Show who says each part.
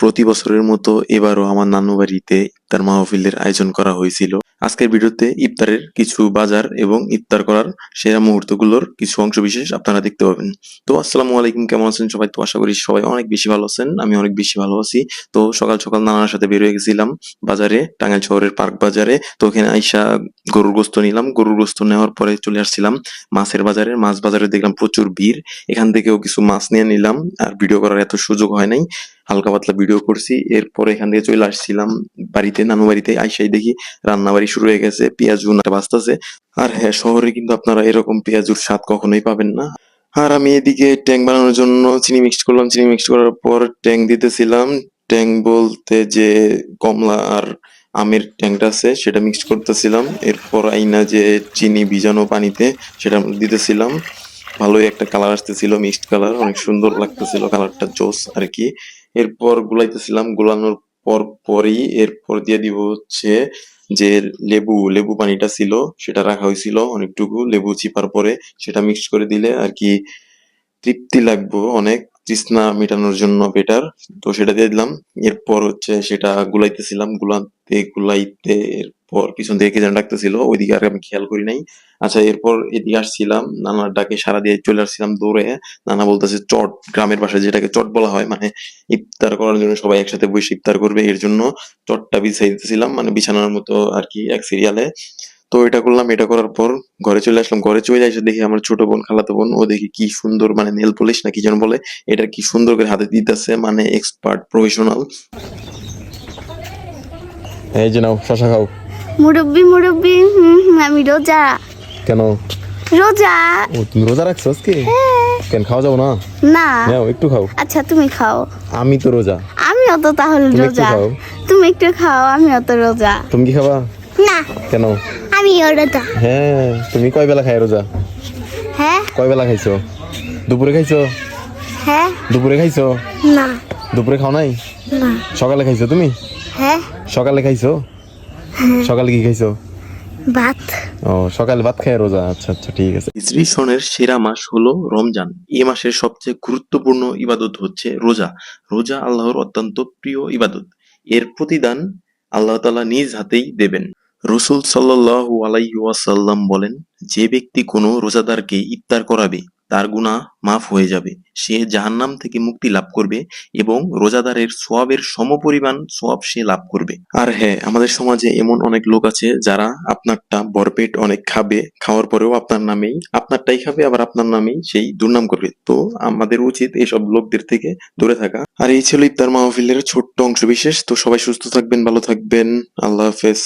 Speaker 1: প্রতি বছরের মতো এবারও আমার নানু বাড়িতে ইফতার মাহফিলের আয়োজন করা হয়েছিল। আজকের ভিডিওতে ইফতারের কিছু বাজার এবং ইফতার করার সেরা মুহূর্তগুলোর কিছু অংশ বিশেষ আপনারা দেখতে পাবেন। তো আসসালামু আলাইকুম, কেমন আছেন সবাই? তো আশা করি সবাই অনেক বেশি ভালো আছেন, আমি অনেক বেশি ভালো আছি। তো সকাল সকাল নানার সাথে বের হয়ে গেছিলাম বাজারে, টাঙ্গাইল শহরের পার্ক বাজারে। তো ওখানে আইসা গরুর গোস্ত নিলাম। গরুর গোস্ত নেওয়ার পরে চলে আসছিলাম মাছের বাজারে। মাছ বাজারে দেখলাম প্রচুর ভিড়। এখান থেকেও কিছু মাছ নিয়ে নিলাম। আর ভিডিও করার এত সুযোগ হয় নাই। হালকা পাতলা ভিডিও করছি। এরপরে এখান থেকে চলে আসছিলাম বাড়িতে, নানু বাড়িতে। আইসাই দেখি রান্না বাড়ি শুরু হয়ে গেছে, পেঁয়াজ উনাটা বাঁচতেছে। আর হ্যাঁ শহরে কিন্তু আপনারা এরকম পেঁয়াজুর স্বাদ কখনোই পাবেন না। আর আমি এদিকে ট্যাং বানানোর জন্য চিনি মিক্সড করলাম। চিনি মিক্সড করার পর ট্যাং দিতেছিলাম। ট্যাং বলতে যে কমলা আর আমের ট্যাংটা আছে, সেটা মিক্সড করতেছিলাম। এরপর আইনা যে চিনি ভিজানো পানিতে, সেটা দিতেছিলাম। ভালোই একটা কালার আসতেছিল মিক্সড কালার অনেক সুন্দর লাগতেছিল কালারটা জোস আর কি এরপর গুলাইতেছিলাম, গুলানোর পর পরই এরপর দিয়ে দিব হচ্ছে যে লেবু লেবু পানিটা ছিল, সেটা রাখা হয়েছিল অনেকটুকু, লেবু চিপার পরে সেটা মিক্স করে দিলে আর কি তৃপ্তি লাগবো অনেক। তৃষ্ণা মেটানোর জন্য বেটার তো সেটা দিয়ে দিলাম। এরপর হচ্ছে সেটা গুলাইতেছিলাম, গুলাতে গুলাইতে এরপর পিছন থেকে কে যেন ডাকতেছিল, ওইদিকে আর আমি খেয়াল করি নাই। আচ্ছা এরপর এদিকে আসছিলাম নানার ডাকে সারা দিয়ে চলে আসছিলাম দৌড়ে। নানা বলতেছে, চট, গ্রামের বাসায় যেটাকে চট বলা হয় মানে ইফতার করার জন্য সবাই একসাথে বসে ইফতার করবে এর জন্য। চটটা বিছাই দিতেছিলাম মানে বিছানার মতো আর কি, এক সিরিয়ালে তো এটা করলাম এটা করার পর ঘরে চলে আসলাম। ঘরে চলে এসে দেখি আমার ছোট বোন খালাতো বোন ও দেখি কি সুন্দর মানে নেল পলিশ না কি যেন বলে এটা কি সুন্দর করে হাতে দিতেছে মানে এক্সপার্ট প্রফেশনাল
Speaker 2: এই যে নাও শশা খাও।
Speaker 3: মুরব্বি মুরব্বি আমি রোজা।
Speaker 2: কেন?
Speaker 3: রোজা।
Speaker 2: ও তুমি রোজা রাখছো আজকে? কেন খাওয়া যাব না?
Speaker 3: না।
Speaker 2: নাও একটু খাও।
Speaker 3: আচ্ছা তুমি খাও।
Speaker 2: আমি তো রোজা।
Speaker 3: আমি অত তাহলে
Speaker 2: তুমি একটু
Speaker 3: রোজা।
Speaker 2: খাও।
Speaker 3: তুমি একটু খাও আমিও তো রোজা।
Speaker 2: তুমি কি খাবা?
Speaker 3: না।
Speaker 2: কেন?
Speaker 3: আমিও রোজা
Speaker 2: হ্যাঁ তুমি কয় বেলা খাই রোজা
Speaker 3: হ্যাঁ?
Speaker 2: কয় বেলা খাইছো? দুপুরে খাইছো?
Speaker 3: হ্যাঁ।
Speaker 2: দুপুরে খাইছো?
Speaker 3: না।
Speaker 2: দুপুরে খাও নাই?
Speaker 3: না।
Speaker 2: সকালে খাইছো তুমি?
Speaker 3: হ্যাঁ।
Speaker 2: সকালে খাইছো? সকালে কি খাইছো?
Speaker 3: ভাত।
Speaker 2: ও সকালে ভাত খাই রোজা আচ্ছা আচ্ছা ঠিক আছে।
Speaker 1: ইসরি সনের সেরা মাস হলো রমজান। এই মাসের সবচেয়ে গুরুত্বপূর্ণ ইবাদত হচ্ছে রোজা। রোজা আল্লাহর অত্যন্ত প্রিয় ইবাদত। এর প্রতিদান আল্লাহ তালা নিজ হাতেই দেবেন। রসুল সাল্লাল্লাহু আলাইহি ওয়াসাল্লাম বলেন, যে ব্যক্তি কোনো রোজাদারকে ইফতার করাবে, তার গুনাহ মাফ হয়ে যাবে। সে জাহান্নাম থেকে মুক্তি লাভ করবে এবং রোজাদারের সোয়াবের সমপরিমাণ সোয়াব সে লাভ করবে। আর হ্যাঁ আমাদের সমাজে এমন অনেক লোক আছে যারা আপনারটা বরপেট অনেক খাবে, খাওয়ার পরেও আপনার নামেই, আপনারটাই খাবে, আবার আপনার নামেই সেই দুর্নাম করবে। তো আমাদের উচিত এসব লোকদের থেকে দূরে থাকা। আর এই ছিল ইফতার মাহফিলের ছোট্ট অংশ বিশেষ তো সবাই সুস্থ থাকবেন, ভালো থাকবেন। আল্লাহ হাফেজ।